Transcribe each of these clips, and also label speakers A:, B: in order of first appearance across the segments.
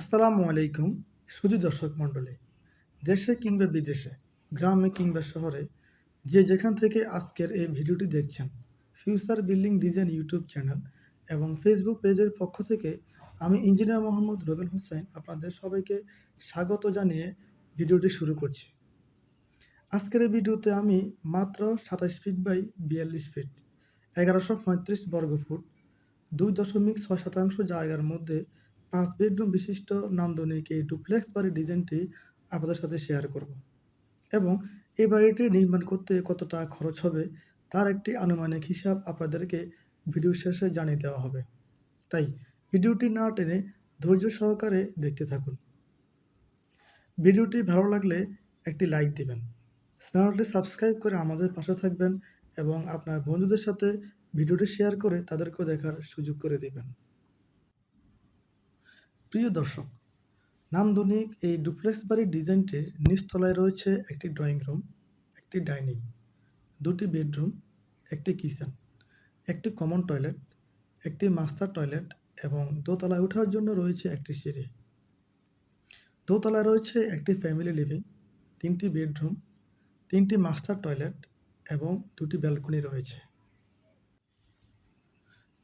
A: আসসালামু আলাইকুম সুজি দর্শক মণ্ডলী। দেশে কিংবা বিদেশে, গ্রামে কিংবা শহরে, যে যেখান থেকে আজকের এই ভিডিওটি দেখছেন, future building design YouTube channel এবং ফেসবুক পেজের পক্ষ থেকে আমি ইঞ্জিনিয়ার মোহাম্মদ রবেল হোসেন আপনাদের সবাইকে স্বাগত জানিয়ে ভিডিওটি শুরু করছি। আজকের এই ভিডিওতে আমি মাত্র সাতাশ ফিট বাই বিয়াল্লিশ ফিট, এগারোশো পঁয়ত্রিশ বর্গ ফুট দুই দশমিক ছয় শতাংশ জায়গার মধ্যে পাঁচ বেডরুম বিশিষ্ট নান্দনিক এই ডুপ্লেক্স বাড়ির ডিজাইনটি আপনাদের সাথে শেয়ার করব। এবং এই বাড়িটি নির্মাণ করতে কত টাকা খরচ হবে, তার একটি আনুমানিক হিসাব আপনাদেরকে ভিডিও শেষে জানিয়ে দেওয়া হবে। তাই ভিডিওটি না টেনে ধৈর্য সহকারে দেখতে থাকুন। ভিডিওটি ভালো লাগলে একটি লাইক দিবেন, চ্যানেলটি সাবস্ক্রাইব করে আমাদের পাশে থাকবেন এবং আপনার বন্ধুদের সাথে ভিডিওটি শেয়ার করে তাদেরকেও দেখার সুযোগ করে দিবেন। প্রিয় দর্শক, নান্দনিক এই ডুপ্লেক্স বাড়ির ডিজাইনটির নিচতলায় রয়েছে একটি ড্রয়িং রুম, একটি ডাইনিং, দুটি বেডরুম, একটি কিচেন, একটি কমন টয়লেট, একটি মাস্টার টয়লেট এবং দোতলায় ওঠার জন্য রয়েছে একটি সিঁড়ি। দোতলায় রয়েছে একটি ফ্যামিলি লিভিং, তিনটি বেডরুম, তিনটি মাস্টার টয়লেট এবং দুটি ব্যালকনি রয়েছে।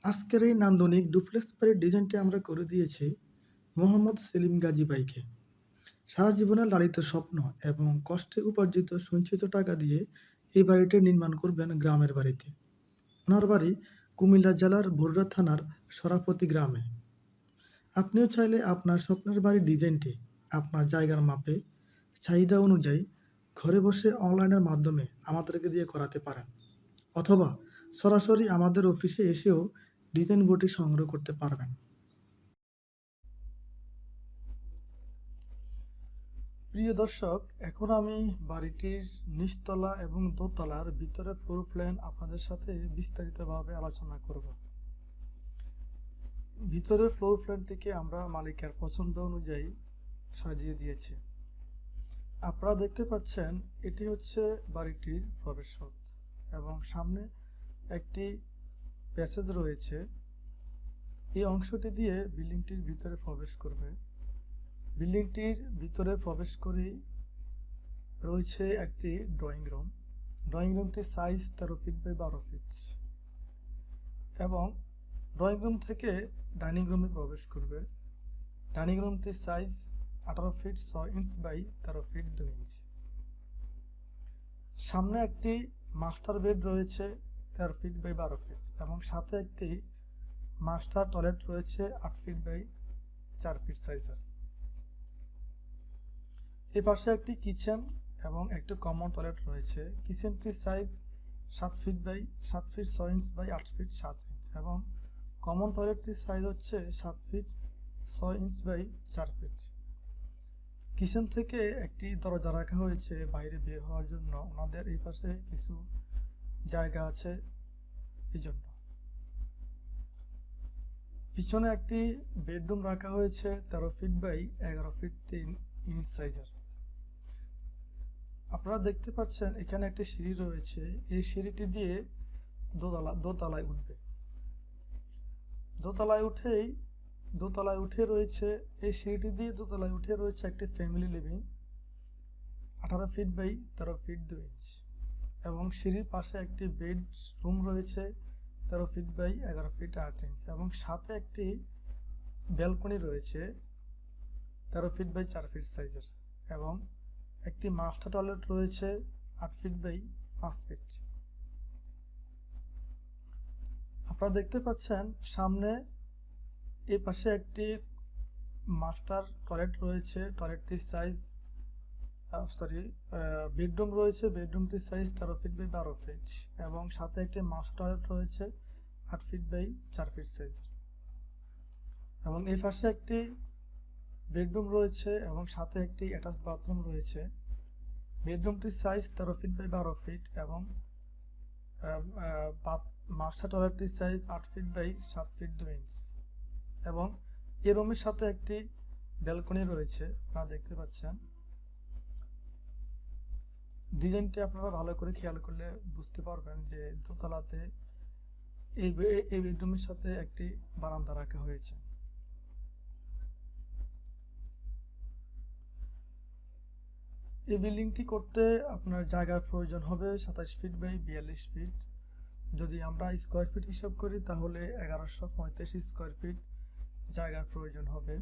A: আজকের এই নান্দনিক ডুপ্লেক্স বাড়ির ডিজাইনটি আমরা করে দিয়েছি মোহাম্মদ সেলিম গাজী ভাইকে। সারা জীবনের লালিত স্বপ্ন এবং কষ্টে উপার্জিত সঞ্চিত টাকা দিয়ে এই বাড়িটি নির্মাণ করবেন গ্রামের বাড়িতে। ওনার বাড়ি কুমিল্লা জেলার ভোররা থানার সরাপতি গ্রামে। আপনিও চাইলে আপনার স্বপ্নের বাড়ির ডিজাইনটি আপনার জায়গার মাপে, চাহিদা অনুযায়ী ঘরে বসে অনলাইনের মাধ্যমে আমাদেরকে দিয়ে করাতে পারেন। অথবা সরাসরি আমাদের অফিসে এসেও ডিজাইন বোর্ডটি সংগ্রহ করতে পারবেন। প্রিয় দর্শক, এখন আমি বাড়িটির নিচতলা এবং দোতলার ভিতরে ফ্লোর প্ল্যান আপনাদের সাথে বিস্তারিতভাবে আলোচনা করব। ভিতরের ফ্লোর প্ল্যানটিকে আমরা মালিকের পছন্দ অনুযায়ী সাজিয়ে দিয়েছি। আপনারা দেখতে পাচ্ছেন, এটি হচ্ছে বাড়িটির প্রবেশপথ এবং সামনে একটি প্যাসেজ রয়েছে। এই অংশটি দিয়ে বিল্ডিংটির ভিতরে প্রবেশ করবে। বিল্ডিংটির ভিতরে প্রবেশ করেই রয়েছে একটি ড্রয়িং রুম ড্রয়িং রুমটির সাইজ তেরো ফিট বাই বারো ফিট এবং ড্রয়িং রুম থেকে ডাইনিং রুমে প্রবেশ করবে। ডাইনিং রুমটির সাইজ আঠারো ফিট ছ ইঞ্চ বাই তেরো ফিট দুই ইঞ্চ সামনে একটি মাস্টার বেড রয়েছে তেরো ফিট বাই বারো ফিট এবং সাথে একটি মাস্টার টয়লেট রয়েছে আট ফিট বাই চার ফিট সাইজের এ পাশে একটি কিচেন এবং একটি কমন টয়লেট রয়েছে। কিচেনটির সাইজ সাত ফিট বাই সাত ফিট ছয় ইঞ্চ বাই আট ফিট সাত ইঞ্চ এবং কমন টয়লেটটির সাইজ হচ্ছে সাত ফিট ছয় ইঞ্চ বাই চার ফিট কিচেন থেকে একটি দরজা রাখা হয়েছে বাইরে বের হওয়ার জন্য। ওনাদের এই পাশে কিছু জায়গা আছে এই জন্য। পিছনে একটি বেডরুম রাখা হয়েছে তেরো ফিট বাই এগারো ফিট তিন ইঞ্চ সাইজের আপনারা দেখতে পাচ্ছেন এখানে একটি সিঁড়ি রয়েছে। এই সিঁড়িটি দিয়ে দোতলা, দোতলায় উঠবে। দোতলায় উঠেই, দোতলায় উঠে রয়েছে, এই সিঁড়িটি দিয়ে দোতলায় উঠে রয়েছে একটি ফ্যামিলি লিভিং আঠারো ফিট বাই তেরো ফিট দুই ইঞ্চ এবং সিঁড়ির পাশে একটি বেড রুম রয়েছে, তেরো ফিট বাই এগারো ফিট আট ইঞ্চ এবং সাথে একটি ব্যালকনি রয়েছে, তেরো ফিট বাই চার ফিট সাইজের এবং একটি মাস্টার টয়লেট রয়েছে আট ফিট বাই পাঁচ ফিট আপনারা দেখতে পাচ্ছেন সামনে এই পাশে একটি মাস্টার টয়লেট রয়েছে। টয়লেটটির সাইজ সরি বেডরুম রয়েছে। বেডরুমটির সাইজ তেরো ফিট বাই বারো ফিট এবং সাথে একটি মাস্টার টয়লেট রয়েছে আট ফিট বাই চার ফিট সাইজের এবং এই পাশে একটি বেডরুম রয়েছে এবং সাথে একটি অ্যাটাচ বাথরুম রয়েছে। বেডরুমটির সাইজ তেরো ফিট বাই বারো ফিট এবং মাস্টার টয়লেটটির সাইজ আট ফিট বাই সাত ফিট দুই ইঞ্চ এবং এ রুমের সাথে একটি ব্যালকনি রয়েছে, আপনারা দেখতে পাচ্ছেন। ডিজাইনটি আপনারা ভালো করে খেয়াল করলে বুঝতে পারবেন যে দোতলাতে এই বেডরুমের সাথে একটি বারান্দা রাখা হয়েছে। এই বিল্ডিংটি করতে আপনার জায়গার প্রয়োজন হবে সাতাশ ফিট বাই বিয়াল্লিশ ফিট। যদি আমরা স্কোয়ার ফিট হিসাব করি, তাহলে এগারোশো পঁয়ত্রিশ স্কোয়ার ফিট জায়গার প্রয়োজন হবে।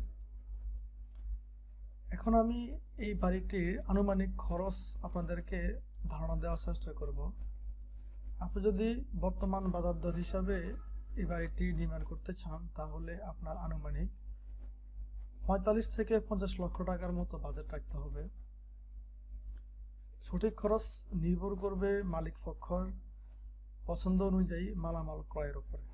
A: এখন আমি এই বাড়িটির আনুমানিক খরচ আপনাদেরকে ধারণা দেওয়ার চেষ্টা করব। আপনি যদি বর্তমান বাজার দর হিসাবে এই বাড়িটি নির্মাণ করতে চান, তাহলে আপনার আনুমানিক পঁয়তাল্লিশ থেকে পঞ্চাশ লক্ষ টাকার মতো বাজেট রাখতে হবে। সঠিক খরচ নির্ভর করবে মালিক পক্ষর পছন্দ অনুযায়ী মালামাল ক্রয়ের উপরে।